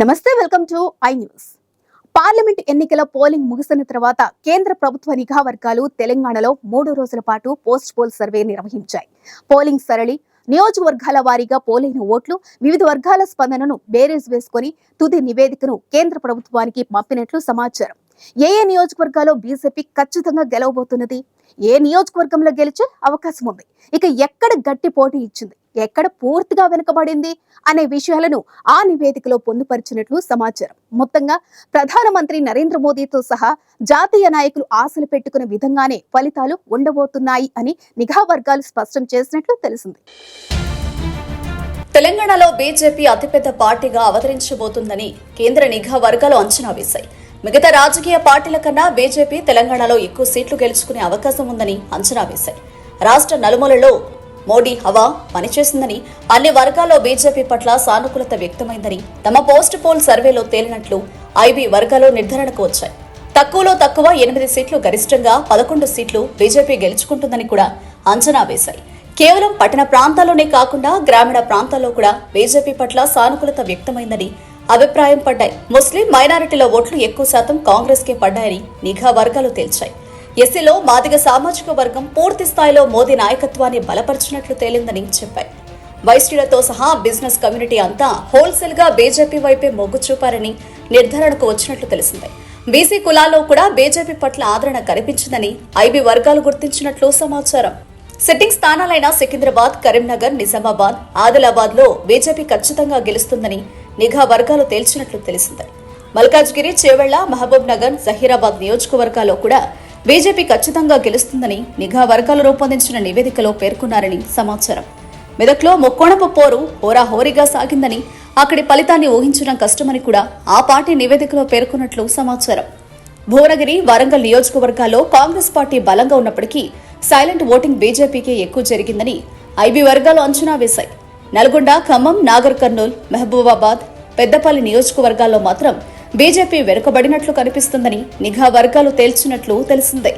Namaste welcome to I News. Parliament ఎన్నికల polling ముగిసిన తర్వాత కేంద్ర ప్రభుత్వ నిఘా వర్గాలు తెలంగాణలో మూడు రోజుల పాటు పోస్ట్ పోల్ సర్వే నిర్వహించాయి. పోలింగ్ సరళి నియోజకవర్గాల వారీగా పోలైన ఓట్లు వివిధ వర్గాల స్పందనను బేరేజ్ వేసుకొని తుది నివేదికను కేంద్ర ప్రభుత్వానికి పంపినట్లు సమాచారం. ఏ ఏ నియోజకవర్గాల్లో బీజేపీ ఖచ్చితంగా గెలవబోతున్నది? ఏ నియోజకవర్గంలో గెలిచే అవకాశం ఉంది? ఇక ఎక్కడ గట్టి పోటీ ఇచ్చింది? ఎక్కడ పూర్తిగా వెనుకబడింది? అనే విషయాలను ఆ నివేదికలో పొందుపరిచినట్లు సమాచారం. మొత్తంగా ప్రధానమంత్రి నరేంద్ర మోదీతో సహా జాతీయ నాయకులు ఆశలు పెట్టుకున్న విధంగానే ఫలితాలు ఉండబోతున్నాయి అని నిఘా వర్గాలు స్పష్టం చేసినట్లు తెలిసింది. తెలంగాణలో బీజేపీ అతిపెద్ద పార్టీగా అవతరించబోతుందని కేంద్ర నిఘా వర్గాలు అంచనా వేశాయి. మిగతా రాజకీయ పార్టీల కన్నా బీజేపీ తెలంగాణలో ఎక్కువ సీట్లు గెలుచుకునే అవకాశం ఉందని అంచనా వేశాయి. రాష్ట్ర నలుమూలలో మోడీ హవా పనిచేసిందని అన్ని వర్గాల్లో బీజేపీ పట్ల సానుకూలత వ్యక్తమైందని తమ పోస్ట్ పోల్ సర్వేలో తేలినట్లు ఐబీ వర్గాలు నిర్ధారణకు వచ్చాయి. తక్కువలో తక్కువ ఎనిమిది సీట్లు గరిష్టంగా పదకొండు సీట్లు బీజేపీ గెలుచుకుంటుందని కూడా అంచనా వేశాయి. కేవలం పట్టణ ప్రాంతాల్లోనే కాకుండా గ్రామీణ ప్రాంతాల్లో కూడా బీజేపీ పట్ల సానుకూలత వ్యక్తమైందని అభిప్రాయం పడ్డాయి. ముస్లిం మైనారిటీల ఓట్లు ఎక్కువ శాతం కాంగ్రెస్ కే పడ్డాయని నిఘా వర్గాలు తేల్చాయి. ఎస్సీలో మాదిగ సామాజిక వర్గం పూర్తి స్థాయిలో మోదీ నాయకత్వాన్ని బలపరిచినట్లు తేలిందని చెప్పాయి. వైశ్యులతో సహా బిజినెస్ కమ్యూనిటీ అంతా హోల్సేల్గా బీజేపీ వైపే మొగ్గు చూపారని నిర్ధారణకు వచ్చినట్లు తెలిసింది. బీసీ కులాల్లో కూడా బీజేపీ పట్ల ఆదరణ కనిపించిందని ఐబీ వర్గాలు గుర్తించినట్లు సమాచారం. సిట్టింగ్ స్థానాలైన సికింద్రాబాద్ కరీంనగర్ నిజామాబాద్ ఆదిలాబాద్లో బీజేపీ ఖచ్చితంగా గెలుస్తుందని నిఘా వర్గాలు తేల్చినట్లు తెలిసింది. మల్కాజ్గిరి చేవెళ్ళ మహబూబ్ నగర్ జహీరాబాద్ నియోజకవర్గాల్లో కూడా బీజేపీ ఖచ్చితంగా గెలుస్తుందని నిఘా వర్గాలు రూపొందించిన నివేదికలో పేర్కొన్నారని సమాచారం. మెదక్లో మొక్కోణపు పోరు హోరాహోరీగా సాగిందని అక్కడి ఫలితాన్ని ఊహించడం కష్టమని కూడా ఆ పార్టీ నివేదికలో పేర్కొన్నట్లు సమాచారం. భువనగిరి వరంగల్ నియోజకవర్గాల్లో కాంగ్రెస్ పార్టీ బలంగా ఉన్నప్పటికీ సైలెంట్ ఓటింగ్ బీజేపీకే ఎక్కువ జరిగిందని ఐబీ వర్గాలు అంచనా వేశాయి. నల్గొండ ఖమ్మం నాగర్ కర్నూల్ మహబూబాబాద్ పెద్దపల్లి నియోజకవర్గాల్లో మాత్రం బీజేపీ వెనుకబడినట్లు కనిపిస్తుందని నిఘా వర్గాలు తేల్చినట్లు తెలిసిందే.